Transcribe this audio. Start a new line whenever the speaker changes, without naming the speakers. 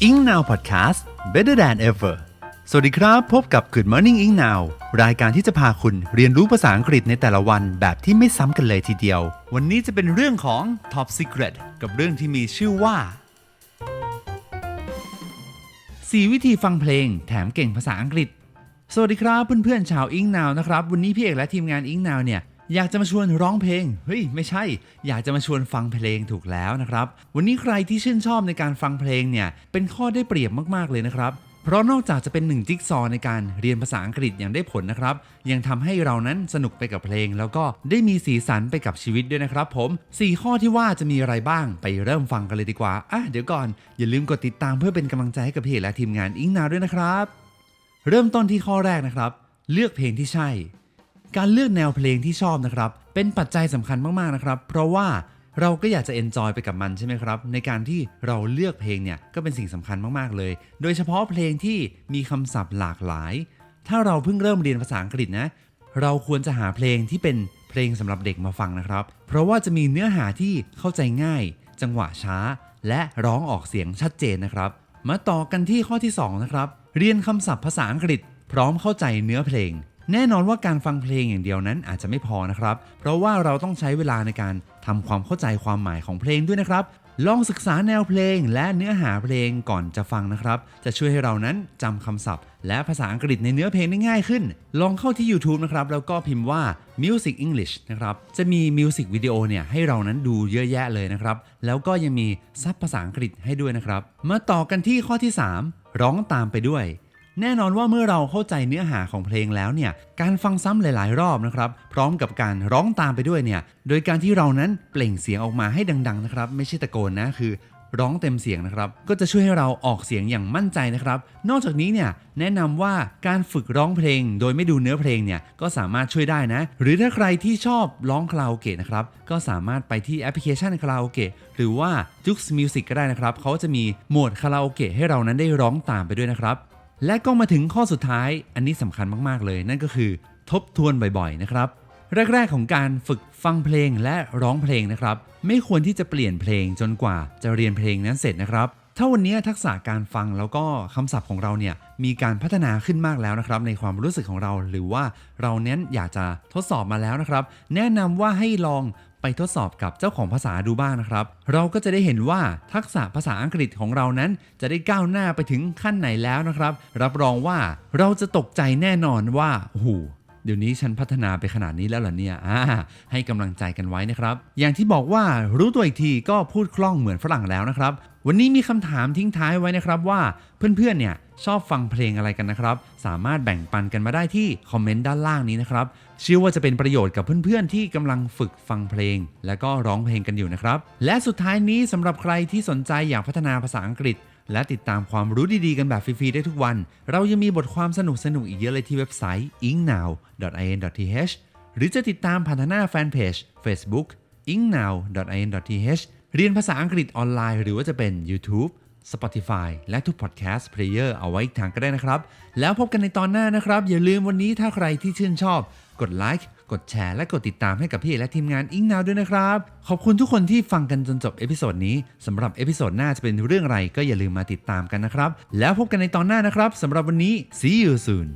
Ing Now Podcast Better than ever สวัสดีครับ พบกับ Good Morning Ing Now รายการที่จะพาคุณเรียนรู้ภาษาอังกฤษในแต่ละวันแบบที่ไม่ซ้ำกันเลยทีเดียว วันนี้จะเป็นเรื่องของ Top Secret กับเรื่องที่มีชื่อว่า 4 วิธีฟังเพลงแถมเก่งภาษาอังกฤษ สวัสดีครับเพื่อนๆชาวอิงนาวนะครับ วันนี้พี่เอกและทีมงานอิงนาวเนี่ย อยากจะมาชวนร้องเพลง เฮ้ย ไม่ใช่ อยากจะมาชวนฟังเพลงถูกแล้วนะครับ วันนี้ใครที่ชื่นชอบในการฟังเพลงเนี่ย เป็นข้อได้เปรียบมากๆเลยนะครับ เพราะนอกจากจะเป็นหนึ่งจิ๊กซอว์ในการเรียนภาษาอังกฤษอย่างได้ผลนะครับ ยังทำให้เรานั้นสนุกไปกับเพลง แล้วก็ได้มีสีสันไปกับชีวิตด้วยนะครับผม 4 ข้อที่ว่าจะมีอะไรบ้าง ไปเริ่มฟังกันเลยดีกว่า อะ เดี๋ยวก่อน อย่าลืมกดติดตามเพื่อเป็นกำลังใจให้กับพี่เอกและทีมงานอิงนาด้วยนะครับ เริ่มต้นที่ข้อแรกนะครับ เลือกเพลงที่ใช่ การเลือกแนวเพลงที่ชอบนะครับ เป็นปัจจัยสำคัญมากๆนะครับ เพราะว่าเราก็อยากจะเอนจอยไปกับมันใช่ไหมครับ ในการที่เราเลือกเพลงเนี่ยก็เป็นสิ่งสำคัญมากๆเลย โดยเฉพาะเพลงที่มีคำศัพท์หลากหลาย ถ้าเราเพิ่งเริ่มเรียนภาษาอังกฤษนะ เราควรจะหาเพลงที่เป็นเพลงสำหรับเด็กมาฟังนะครับ เพราะว่าจะมีเนื้อหาที่เข้าใจง่าย จังหวะช้า และร้องออกเสียงชัดเจนนะครับ มาต่อกันที่ข้อที่2นะครับ เรียนคำศัพท์ภาษาอังกฤษ พร้อมเข้าใจเนื้อเพลง แน่นอนว่าการฟังเพลงอย่างเดียวนั้นอาจจะไม่พอนะครับ เพราะว่าเราต้องใช้เวลาในการทำความเข้าใจความหมายของเพลงด้วยนะครับ ลองศึกษาแนวเพลงและเนื้อหาเพลงก่อนจะฟังนะครับ จะช่วยให้เรานั้นจำคำศัพท์ และภาษาอังกฤษในเนื้อเพลงได้ง่ายขึ้น ลองเข้าที่ YouTube นะครับ แล้วก็พิมพ์ว่า Music English นะครับ จะมีมิวสิกวิดีโอเนี่ยให้เรานั้นดูเยอะแยะเลยนะครับ แล้วก็ยังมีซับภาษาอังกฤษให้ด้วยนะครับ มาต่อกันที่ข้อที่ 3 ร้องตามไปด้วย แน่นอนว่าเมื่อเราเข้าใจเนื้อหาของเพลงแล้วเนี่ย การฟังซ้ำหลาย ๆ รอบนะครับ พร้อมกับการร้องตามไปด้วยเนี่ย โดยการที่เรานั้นเปล่งเสียงออกมาให้ดัง ๆ นะครับ ไม่ใช่ตะโกนนะ คือร้องเต็มเสียงนะครับ ก็จะช่วยให้เราออกเสียงอย่างมั่นใจนะครับ นอกจากนี้เนี่ยแนะนำว่าการฝึกร้องเพลง โดยไม่ดูเนื้อเพลงเนี่ยก็สามารถช่วยได้นะ หรือถ้าใครที่ชอบร้องคาราโอเกะนะครับ ก็สามารถไปที่แอปพลิเคชันคาราโอเกะหรือว่า Jux Music ก็ได้นะครับ เขาจะมีโหมดคาราโอเกะให้เรานั้นได้ร้องตามไปด้วยนะครับ และก็มาถึงข้อสุดท้ายอันนี้สำคัญมากๆเลย นั่นก็คือทบทวนบ่อยๆนะครับ แรก ๆ ของการฝึกฟังเพลงและร้องเพลงนะครับ ไม่ควรที่จะเปลี่ยนเพลงจนกว่าจะเรียนเพลงนั้นเสร็จนะครับ ถ้าวันนี้ทักษะการฟังแล้วก็คำศัพท์ของเราเนี่ยมีการพัฒนาขึ้นมากแล้วนะครับ ในความรู้สึกของเราหรือว่าเราเน้นอยากจะทดสอบมาแล้วนะครับ แนะนำว่าให้ลอง ไปทดสอบกับเจ้าของภาษาดูบ้างนะครับ เราก็จะได้เห็นว่าทักษะภาษาอังกฤษของเรานั้น จะได้ก้าวหน้าไปถึงขั้นไหนแล้วนะครับ รับรองว่าเราจะตกใจแน่นอนว่าหู เดี๋ยวนี้ฉันพัฒนาไปขนาดนี้แล้วเหรอเนี่ยอ่าให้กำลังใจกันไว้นะครับ อย่างที่บอกว่ารู้ตัวอีกทีก็พูดคล่องเหมือนฝรั่งแล้วนะครับ วันนี้มีคำถามทิ้งท้ายไว้นะครับว่าเพื่อนๆเนี่ยชอบฟังเพลงอะไรกันนะครับ สามารถแบ่งปันกันมาได้ที่คอมเมนต์ด้านล่างนี้นะครับ เชื่อว่าจะเป็นประโยชน์กับเพื่อนๆ ที่กำลังฝึกฟังเพลง และก็ร้องเพลงกันอยู่นะครับ และสุดท้ายนี้สำหรับใครที่สนใจอยากพัฒนาภาษาอังกฤษ และติดตามความรู้ดีๆกันแบบฟรีๆได้ทุกวัน เรายังมีบทความสนุกๆอีกเยอะเลยที่เว็บไซต์ ingnow.in.th หรือจะติดตามผ่านทางหน้าแฟนเพจ Facebook ingnow.in.th เรียนภาษาอังกฤษออนไลน์ หรือว่าจะเป็น YouTube Spotify และทุก podcast player เอาไว้อีกทางก็ได้นะครับ แล้วพบกันในตอนหน้านะครับ อย่าลืมวันนี้ถ้าใครที่ชื่นชอบ กดไลค์ กดแชร์และกดติดตามให้กับพี่และทีมงานอิงนาวด้วยนะครับ ขอบคุณทุกคนที่ฟังกันจนจบเอพิโซดนี้สำหรับเอพิโซดหน้าจะเป็นเรื่องอะไรก็อย่าลืมมาติดตามกันนะครับ แล้วพบกันในตอนหน้านะครับสำหรับวันนี้ see you soon